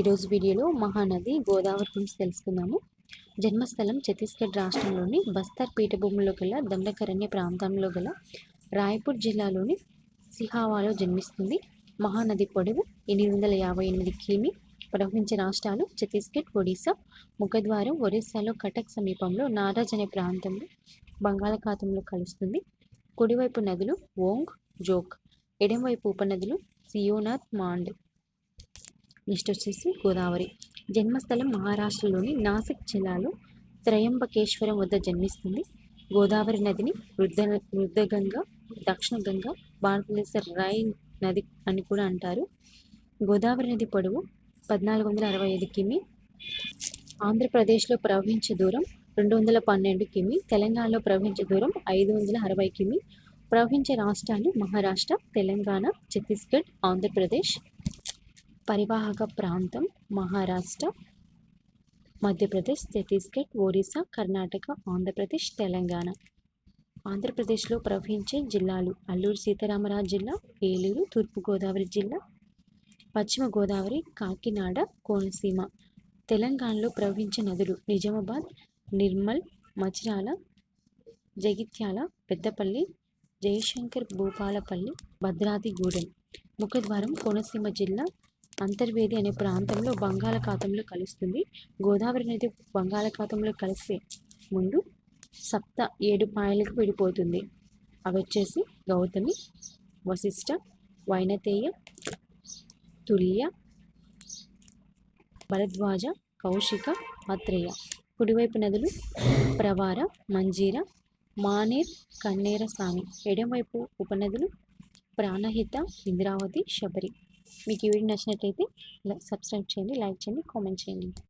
ఈరోజు వీడియోలో మహానది గోదావరి గురించి తెలుసుకుందాము. జన్మస్థలం ఛత్తీస్గఢ్ రాష్ట్రంలోని బస్తర్ పీఠభూమిలో గల దండకరణ్య ప్రాంతంలో గల రాయ్పూర్ జిల్లాలోని సిహావాలో జన్మిస్తుంది. మహానది పొడవు ఎనిమిది వందల యాభై ఎనిమిది కిమీ. ప్రవహించే రాష్ట్రాలు ఛత్తీస్గఢ్ ఒడిశా ముఖద్వారం ఒరిస్సాలో కటక్ సమీపంలో నారాజ్ అనే ప్రాంతంలో బంగాళాఖాతంలో కలుస్తుంది. కుడివైపు నదులు ఓంగ్ జోక్. ఎడమవైపు ఉపనదులు సియోనాథ్ మాండ్. నెక్స్ట్ వచ్చేసి గోదావరి. జన్మస్థలం మహారాష్ట్రలోని నాసిక్ జిల్లాలో త్రయంబకేశ్వరం వద్ద జన్మిస్తుంది. గోదావరి నదిని వృద్ధ వృద్ధగంగా దక్షిణ గంగా భారతదేశ రైన్ నది అని కూడా అంటారు. గోదావరి నది పొడవు పద్నాలుగు వందల అరవై ఐదు కిమి. ఆంధ్రప్రదేశ్లో ప్రవహించే దూరం రెండు వందల పన్నెండు కిమీ. తెలంగాణలో ప్రవహించే దూరం ఐదు వందల అరవై కిమీ. ప్రవహించే రాష్ట్రాలు మహారాష్ట్ర తెలంగాణ ఛత్తీస్గఢ్ ఆంధ్రప్రదేశ్ పరివాహక ప్రాంతం మహారాష్ట్ర మధ్యప్రదేశ్ ఛత్తీస్గఢ్ ఒరిస్సా కర్ణాటక ఆంధ్రప్రదేశ్ తెలంగాణ. ఆంధ్రప్రదేశ్లో ప్రవహించే జిల్లాలు అల్లూరు సీతారామరాజు జిల్లా ఏలూరు తూర్పుగోదావరి జిల్లా పశ్చిమ గోదావరి కాకినాడ కోనసీమ. తెలంగాణలో ప్రవహించే నదులు నిజామాబాద్ నిర్మల్ మచిరాల జగిత్యాల పెద్దపల్లి జయశంకర్ భూపాలపల్లి భద్రాదిగూడెం ముఖద్వారం కోనసీమ జిల్లా అంతర్వేది అనే ప్రాంతంలో బంగాళాఖాతంలో కలుస్తుంది. గోదావరి నది బంగాళాఖాతంలో కలిసే ముందు సప్త ఏడు పాయలకు విడిపోతుంది. అవి వచ్చేసి గౌతమి వశిష్ట వైనతేయ తుల్య భరద్వాజ కౌశిక ఆత్రేయ కుడివైపు నదులు ప్రవార మంజీర మానేర్ కన్నేర స్వామి. ఎడమవైపు ఉపనదులు ప్రాణహిత ఇంద్రావతి శబరి. మీకు ఈ వీడియో నచ్చినట్లయితే సబ్స్క్రైబ్ చేయండి లైక్ చేయండి కామెంట్ చేయండి.